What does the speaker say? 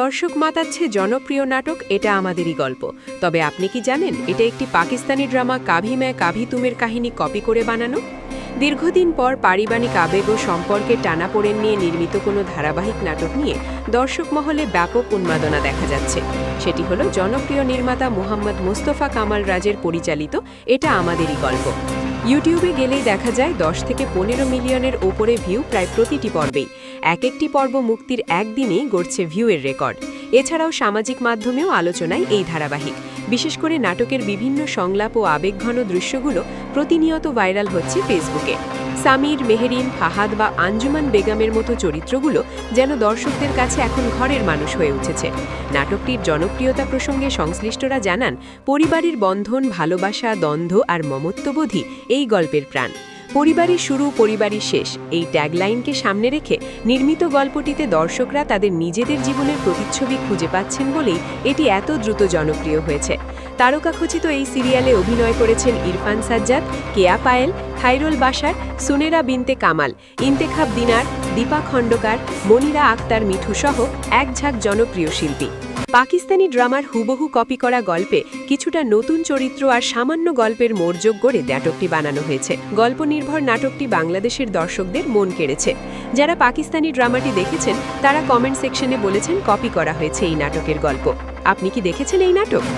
দর্শক মাতাচ্ছে জনপ্রিয় নাটক, এটা আমাদেরই গল্প। তবে আপনি কি জানেন, এটা একটি পাকিস্তানি ড্রামা কাভি ম্যা কাভি তুমের কাহিনী কপি করে বানানো? দীর্ঘদিন পর পারিবারিক আবেগ ও সম্পর্কের টানাপোড়েন নিয়ে নির্মিত কোনো ধারাবাহিক নাটক নিয়ে দর্শক মহলে ব্যাপক উন্মাদনা দেখা যাচ্ছে। সেটি হলো জনপ্রিয় নির্মাতা মোহাম্মদ মোস্তফা কামাল রাজের পরিচালিত, এটা আমাদেরই গল্প। ইউটিউবে গেলেই দেখা যায়, দশ থেকে পনেরো মিলিয়নের ওপরে ভিউ প্রায় প্রতিটি পর্বেই। এক একটি পর্ব মুক্তির একদিনেই গড়ছে ভিউয়ের রেকর্ড। এছাড়াও সামাজিক মাধ্যমেও আলোচনায় এই ধারাবাহিক। বিশেষ করে নাটকের বিভিন্ন সংলাপ ও আবেগঘন দৃশ্যগুলো প্রতিনিয়ত ভাইরাল হচ্ছে ফেসবুকে। সামির, মেহেরিন, ফাহাদ বা আঞ্জুমান বেগমের মতো চরিত্রগুলো যেন দর্শকদের কাছে এখন ঘরের মানুষ হয়ে উঠেছে। নাটকটির জনপ্রিয়তা প্রসঙ্গে সংশ্লিষ্টরা জানান, পরিবারের বন্ধন, ভালোবাসা, দ্বন্দ্ব আর মমত্ববোধই এই গল্পের প্রাণ। পরিবারের শুরু, পরিবারই শেষ। এই ট্যাগলাইনকে সামনে রেখে নির্মিত গল্পটিতে দর্শকরা তাদের নিজেদের জীবনের প্রতিচ্ছবি খুঁজে পাচ্ছেন বলেই এটি এত দ্রুত জনপ্রিয় হয়েছে। তারকাখচিত এই সিরিয়ালে অভিনয় করেছেন ইরফান সাজ্জাদ, কেয়া পায়েল খাইরুল বাসার সুনেরা বিনতে কামাল, ইন্তেখাব দিনার, দীপা খণ্ডকার, মনিরা আক্তার মিঠু সহ এক ঝাঁক জনপ্রিয় শিল্পী। পাকিস্তানি ড্রামার হুবহু কপি করা গল্পে কিছুটা নতুন চরিত্র আর সামান্য গল্পের মোড়যোগ করে নাটকটি বানানো হয়েছে। গল্প নির্ভর নাটকটি বাংলাদেশের দর্শকদের মন কেড়েছে। যারা পাকিস্তানি ড্রামাটি দেখেছেন, তারা কমেন্ট সেকশনে বলেছেন কপি করা হয়েছে এই নাটকের গল্প। আপনি কি দেখেছেন এই নাটক?